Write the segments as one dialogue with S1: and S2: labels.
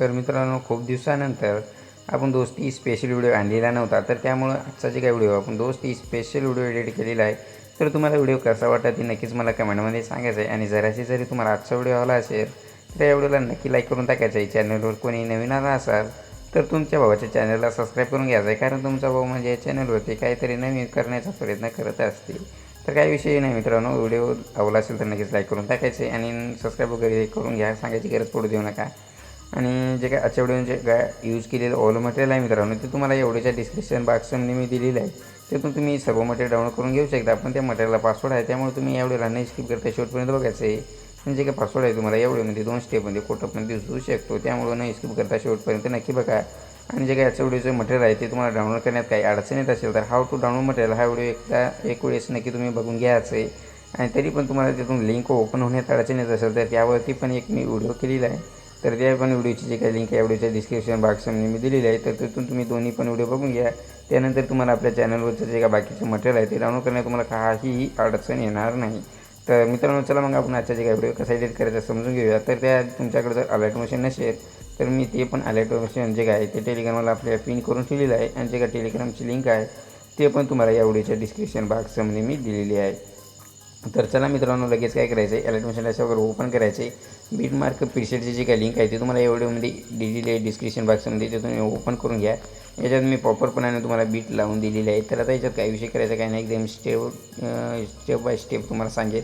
S1: तर मित्रांनो खूप दिवसानंतर आपण दोस्ती स्पेशल व्हिडिओ आणलेला नव्हता तर त्यामुळं आजचा जे काही व्हिडिओ आपण दोस्ती स्पेशल व्हिडिओ एडिट केलेला आहे. तर तुम्हाला व्हिडिओ कसा वाटला ते नक्कीच मला कमेंटमध्ये सांगायचं आहे. आणि जराशी जरी तुम्हाला आजचा व्हिडिओ आला असेल तर या व्हिडिओला नक्की लाईक करून टाकायचं आहे. चॅनलवर कोणी नवीन आला असाल तर तुमच्या भावाच्या चॅनलला सबस्क्राईब करून घ्यायचं आहे. कारण तुमचा भाऊ म्हणजे या चॅनलवरती काहीतरी नवीन करण्याचा प्रयत्न करत असतील. तर काही विषय नाही मित्रांनो व्हिडिओ आवडला असेल तर नक्कीच लाईक करून टाकायचे आणि सबस्क्राईब वगैरे करून घ्या सांगायची गरज पडू देऊ नका. आणि जे काय आजच्या जे काय यूज केलेलं ऑल मटेरियल आहे मित्रांनो ते तुम्हाला एवढ्याच्या डिस्क्रिप्शन बॉक्समध्ये मी दिलेलं आहे. त्यातून तुम्ही सर्व मटेरियल डाउनलोड करून घेऊ शकता. पण त्या मटेरियलला पासवर्ड आहे त्यामुळे तुम्ही एवढ्याला नाही स्किप करता. शेवटपर्यंत बघायचं आहे. आणि जे काय पासवर्ड आहे तुम्हाला एवढ्यामध्ये दोन स्टेपमध्ये कोटपमध्ये दिसू शकतो. त्यामुळे नाही स्किप करता. शेवटपर्यंत नक्की बघा. आणि जे काय आजच्या व्हिडिओचं मटेरियल आहे ते तुम्हाला डाउनलोड करण्यात काही अडचण येत असेल तर हाऊ टू डाउनलोड मटेरियल हा व्हिडिओ एकदा एक वेळेस नक्की तुम्ही बघून घ्यायचं आहे. आणि तरी पण तुम्हाला तिथून लिंक ओपन होण्यात अडचण येत असेल तर त्यावरती पण एक मी व्हिडिओ केलेला आहे. तर त्या पण व्हिडिओची जे काही लिंक आहे व्हिडिओच्या डिस्क्रिप्शन बॉक्समध्ये मी दिलेली आहे. तर तिथून तुम्ही दोन्ही पण व्हिडिओ बघून घ्या. त्यानंतर तुम्हाला आपल्या चॅनलवरचं जे काही बाकीचे मटेरियल आहे ते डाउनलोड करण्यात तुम्हाला काहीही अडचण येणार नाही. तर मित्रांनो चला मग आपण आजच्या जे काही व्हिडिओ कसा एडिट करायचा समजून घेऊया. तर त्या तुमच्याकडे जर अलर्ट मशीन नसेल तर मी ते पण अलर्ट मशीन जे काय आहे ते टेलिग्रामला आपल्याला पिन करून ठेवलेलं आहे. आणि जे काय टेलिग्रामची लिंक आहे ते पण तुम्हाला या व्हिडिओच्या डिस्क्रिप्शन बॉक्समध्ये मी दिलेली आहे. तर चला मित्रांनो लगेच काय करायचं आहे अलर्ट मशीन वगैरे ओपन करायचे बीट मार्क पिक्चरची जी काही लिंक आहे ते तुम्हाला एवढीमध्ये म्हणजे दिलेली आहे डिस्क्रिप्शन बॉक्समध्ये ते तुम्ही ओपन करून घ्या. याच्यात मी प्रॉपरपणाने तुम्हाला बीट लावून दिलेली आहे. तर आता याच्यात काही विषय करायचा काय नाही. एकदम स्टेप स्टेप बाय स्टेप तुम्हाला सांगेल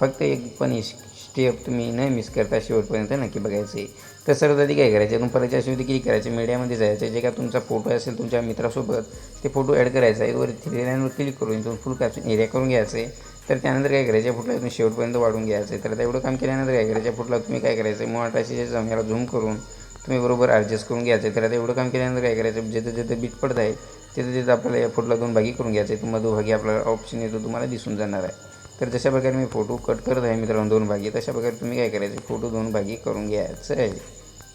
S1: फक्त एक पण स्टेप तुम्ही न मिस करता शेवटपर्यंत नक्की बघायचे तर सर्वात आधी काय करायचं तुम्ही परत शेवटी किती करायचे मीडियामध्ये जायचं जे का तुमचा फोटो असेल तुमच्या मित्रासोबत ते फोटो ॲड करायचा आहे. वर थ्री लाईनवर क्लिक करून इथून फुल कॅप्शन एरिया करून घ्यायचं आहे तर त्यानंतर काय करायचं फुटला तुम्ही शेवटपर्यंत वाढून घ्यायचं. आहे तर आता एवढं काम केल्यानंतर काय करायचं फुटला तुम्ही काय करायचं मोठाशी जाऊन याला झूम करून तुम्ही बरोबर ॲडजस्ट करून घ्यायचं. आहे तर आता एवढं काम केल्यानंतर काय करायचं जिथं जिथं बीट पडत आहे तिथं तिथं आपल्याला या फुटला दोन भागी करून घ्यायचं. आहे तुम्हाला दुभागी आपला आपल्याला ऑप्शन येतो तुम्हाला दिसून जाणार आहे. तर जशा प्रकारे मी फोटो कट करत आहे मित्रांनो दोन भागी तशा प्रकारे तुम्ही काय करायचं फोटो दोन भागी करून घ्यायचं आहे.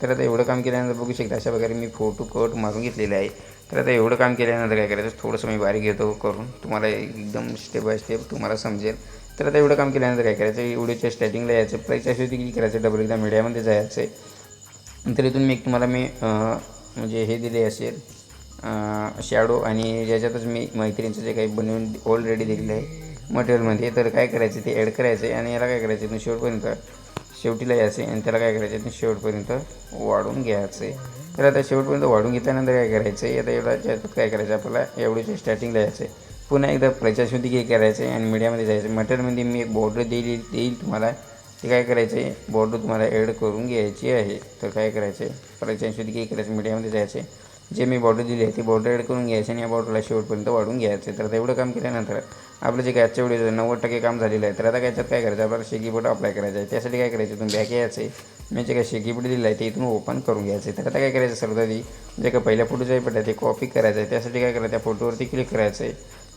S1: तर आता एवढं काम केल्यानंतर बघू शकता अशा प्रकारे मी फोटो कट मारून घेतलेले आहे. तर आता एवढं काम केल्यानंतर काय करायचं? थोडंसं मी बारीक घेतो करून तुम्हाला एकदम स्टेप बाय स्टेप तुम्हाला समजेल. तर आता एवढं काम केल्यानंतर काय करायचं? एवढ्याच्या स्टार्टिंगला यायचं प्राईस अशी होती की करायचं डबल एकदा मीडियामध्ये जायचं. आहे तर इथून मी तुम्हाला मी म्हणजे हे दिले असेल शॅडो आणि ज्याच्यातच मी मैत्रिणीचं जे काही बनवून ऑलरेडी दिलेलं आहे मटेरियलमध्ये तर काय करायचं ते ॲड करायचं आहे आणि याला काय करायचं इथून शेवटपर्यंत शेवटीला यायचं आहे आणि त्याला काय करायचं इथून शेवटपर्यंत वाढून घ्यायचं आहे तर आता शेवटपर्यंत वाढून घेतल्यानंतर काय करायचं आहे आता एवढा याच्यात काय करायचं? आपल्याला एवढीच्या स्टार्टिंगला यायचं आहे पुन्हा एकदा प्रचारशुद्धी काय करायचं आहे आणि मीडियामध्ये जायचं मटेरियलमध्ये मी एक बॉर्डर देईल देईल तुम्हाला. ते काय करायचं आहे बॉर्डर तुम्हाला ॲड करून घ्यायची आहे. तर काय करायचं आहे प्रचारशुद्धी काय करायचं मीडियामध्ये जायचं आहे जे मी बॉर्डर दिली आहे ती बॉर्डर ॲड करून घ्यायची आणि या बॉर्डरला शेवटपर्यंत वाढून घ्यायचं तर तेवढं काम केल्यानंतर आपलं जे काय आजच्या व्हिडिओ नव्वद टक्के काम झालेलं आहे तर आता याच्यात काय करायचं? आपल्याला शेकी अप्लाय करायचं आहे. त्यासाठी काय करायचं? तुम्ही बॅक यायचं मी जे काय शेकी दिलं आहे ते इथून ओपन करून घ्यायचं आहे. तर आता काय करायचं सर्वात आधी जे काय पहिल्या फोटो जे आहे ते कॉपी करायचं आहे. त्यासाठी काय करायचं? त्या फोटोवरती क्लिक करायचं आहे.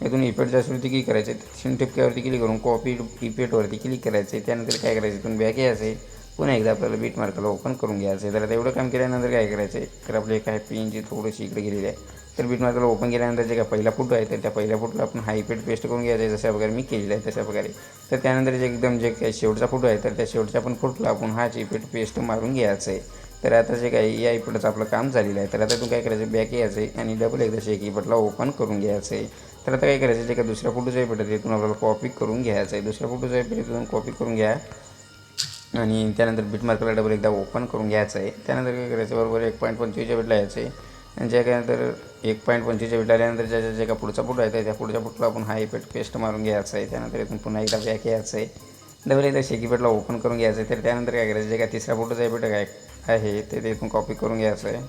S1: इथून इफेक्टच्या वरती क्लिक करायचं आहे शिन टिपक्यावरती क्लिक करून कॉपी इफेक्टवरती क्लिक करायचं आहे. त्यानंतर काय करायचं? इथून बॅक यायचं आहे. पुन्हा एकदा आपल्याला बीट मार्कला ओपन करून घ्यायचं आहे. तर आता एवढं काम केल्यानंतर काय करायचं आहे तर आपले काय पिनची थोडीशी इकडे गेलेली आहे. तर बीट मार्कला ओपन केल्यानंतर जे काय पहिला फोटो आहे तर त्या पहिल्या फोटोला आपण हायपेड पेस्ट करून घ्यायचं आहे. जशा प्रकारे मी केलेलं आहे तशा प्रकारे. तर त्यानंतर जे एकदम जे काही शेवटचा फोटो आहे तर त्या शेवटच्या पण फोटोला आपण हा चिपेट पेस्ट मारून घ्यायचं आहे. तर आता जे काही या इफेक्टचं आपलं काम झालेलं आहे. तर आता तू काय करायचं? बॅक यायचं आहे आणि डबल एकदा शेक इपटला ओपन करून घ्यायचं आहे. तर आता काय करायचं? जे काय दुसऱ्या फोटोचं इपट आहे तिथून आपल्याला कॉपी करून घ्यायचं आहे. दुसऱ्या फोटोचं इफेक्ट तिथून कॉपी करून घ्या. आणि त्यानंतर बीट मार्कला डबल एकदा ओपन करून घ्यायचं आहे. त्यानंतर काय करायचं? बरोबर एक पॉईंट पंचवीसच्या बीटला यायचं आहे. आणि ज्या त्यानंतर एक पॉईंट पंचवीसच्या बीट आल्यानंतर ज्या जे का पुढचा फोटो आहे त्या पुढच्या फोटोला आपण हा इफेक्ट पेस्ट मारून घ्यायचा आहे. त्यानंतर इथून पुन्हा एकदा बॅक यायचं आहे. डबल एकदा शेकी पेटला ओपन करून घ्यायचं आहे. तर त्यानंतर काय करायचं? जे काय तिसऱ्या फोटोचा इफेक्ट काय आहे ते तिथून कॉपी करून घ्यायचं आहे.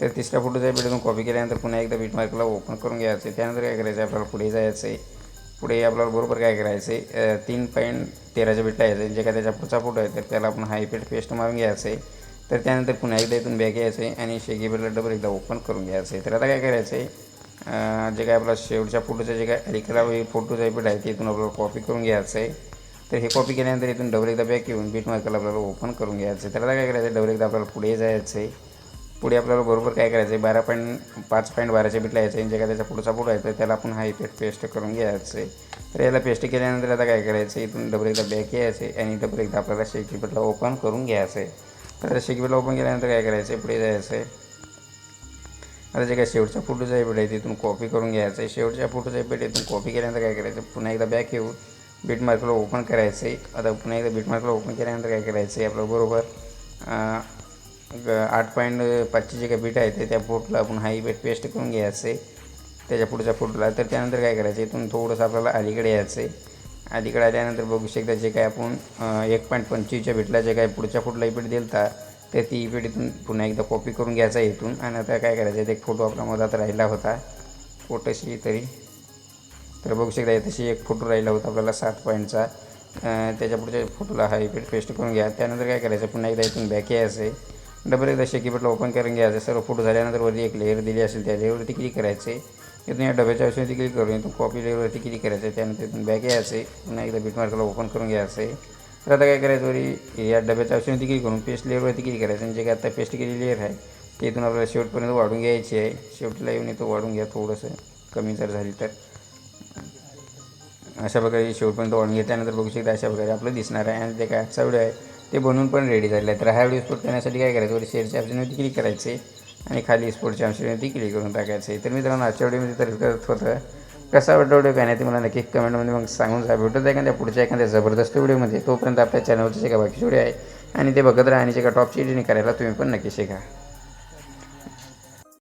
S1: तर तिसऱ्या फोटोचा इफेक्ट इथून कॉपी केल्यानंतर पुन्हा एकदा बीट मार्कला ओपन करून घ्यायचं आहे. त्यानंतर काय करायचं? आहे आपल्याला पुढे जायचं आहे. पुढे आपल्याला बरोबर काय करायचं आहे तीन पॉईंट तेराच्या बिटला यायचं जे काय त्याच्या पुढचा फोटो आहे तर त्याला आपण हाय पेट पेस्ट मारून घ्यायचं आहे. तर त्यानंतर पुन्हा एकदा इथून बॅक घ्यायचं आहे आणि शेगी बेटला डबल एकदा ओपन करून घ्यायचं आहे तर आता काय करायचं आहे जे काय आपला शेवटच्या फोटोचं जे काय अलिकला फोटोचा इफेक्ट आहे ते इथून आपल्याला कॉपी करून घ्यायचं आहे तर हे कॉपी केल्यानंतर इथून डबल एकदा बॅग येऊन बीट मार्कला आपल्याला ओपन करून घ्यायचं आहे तर आता काय करायचं आहे डबल एकदा आपल्याला पुढे जायचं आहे पुढे आपल्याला बरोबर काय करायचं आहे बारा पॉईंट पाच पॉईंट बाराच्या बिटला यायचं आहे जे काय त्याचा पुढचा फोटो आहे तर त्याला आपण हा इफेक्ट पेस्ट करून घ्यायचं आहे तर याला पेस्ट केल्यानंतर आता काय करायचं आहे इथून डबल एकदा बॅक यायचं आहे आणि डबल एकदा आपल्याला शेकी पेटला ओपन करून घ्यायचं आहे तर शेकीबेटला ओपन केल्यानंतर काय करायचं आहे पुढे जायचं आहे आता जे काय शेवटचा फोटोचा आहे आहे तिथून कॉपी करून घ्यायचं आहे शेवटच्या फोटोचा बीट इथून कॉपी केल्यानंतर काय करायचं पुन्हा एकदा बॅक येऊन बीट मार्कला ओपन करायचं आहे आता पुन्हा एकदा बीट मार्कला ओपन केल्यानंतर काय करायचं आहे आपलं बरोबर आठ पॉईंट पाचचे जे काय बीट आहे ते त्या बोटला आपण हाई बीट पेस्ट करून घ्यायचं. आहे त्याच्या पुढच्या फोटोला तर त्यानंतर काय करायचं? इथून थोडंसं आपल्याला अलीकडे यायचं आहे अलीकडे आल्यानंतर बघू शकता जे काय आपण एक पॉईंट पंचवीसच्या बीटला जे काय पुढच्या फोटोला इपीट दिलता तर ती इपीट इथून पुन्हा एकदा कॉपी करून घ्यायचा इथून. आणि आता काय करायचं? आहे एक फोटो आपल्या मधात राहिला होता. फोटोशी तरी. तर बघू शकता तशी एक फोटो राहिला होता आपल्याला सात पॉईंटचा त्याच्या पुढच्या फोटोला हा इफेक्ट पेस्ट करून घ्या. त्यानंतर काय करायचं? पुन्हा एकदा इथून बॅक यायचं आहे डबल एकदा शेकीपेटला ओपन करून घ्यायचं. सर्व फोटो झाल्यानंतर वरती एक लेअर दिली असेल त्या लेअरवरती क्लिक करायचे. इथून या डब्याच्या औषधी क्लिक करून इथून कॉपी लेअरवरती क्लिक करायचं. आहे त्यानंतर इथून बॅक यायचं. आहे पुन्हा एकदा बीट मार्कला ओपन करून घ्यायचं. आहे तर आता काय करायचं वरी? या डब्याच्या औषधी क्लिक करून पेस्ट लेअरवरती क्लिक करायचं. आणि जे काय? आता पेस्ट केलेली लेअर आहे. ते इथून आपल्याला शेवटपर्यंत वाढून घ्यायची आहे. शेवटला येऊन इथं वाढून घ्या. थोडंसं कमी जर झाली तर. अशा प्रकारे शेवटपर्यंत वाढून घेतल्यानंतर बघू शकता अशा प्रकारे आपलं दिसणार आहे. आणि जे काय? आजचा व्हिडिओ आहे. ते बनवून पण रेडी झालेलं आहे तर हा व्हिडिओ स्पोर्ट करण्यासाठी काय करायचं? वर शेअरच्या ऑप्शनवरती क्लिक करायचे आणि खाली स्पोर्टच्या ऑप्शनवरती क्लिक करून टाकायचे. तर मित्रांनो आजच्या व्हिडिओमध्ये तर करत होतं. कसा वाटतो व्हिडिओ काय नाही ते मला नक्की कमेंटमध्ये मग सांगून जा. भेटत एखाद्या पुढच्या एखाद्या जबरदस्त व्हिडिओमध्ये तोपर्यंत आपल्या चॅनलवरचे जे काय बाकी व्हिडिओ आहे आणि ते बघत राहा आणि जे काय टॉप चीटिंग करायला तुम्ही पण नक्की शिका.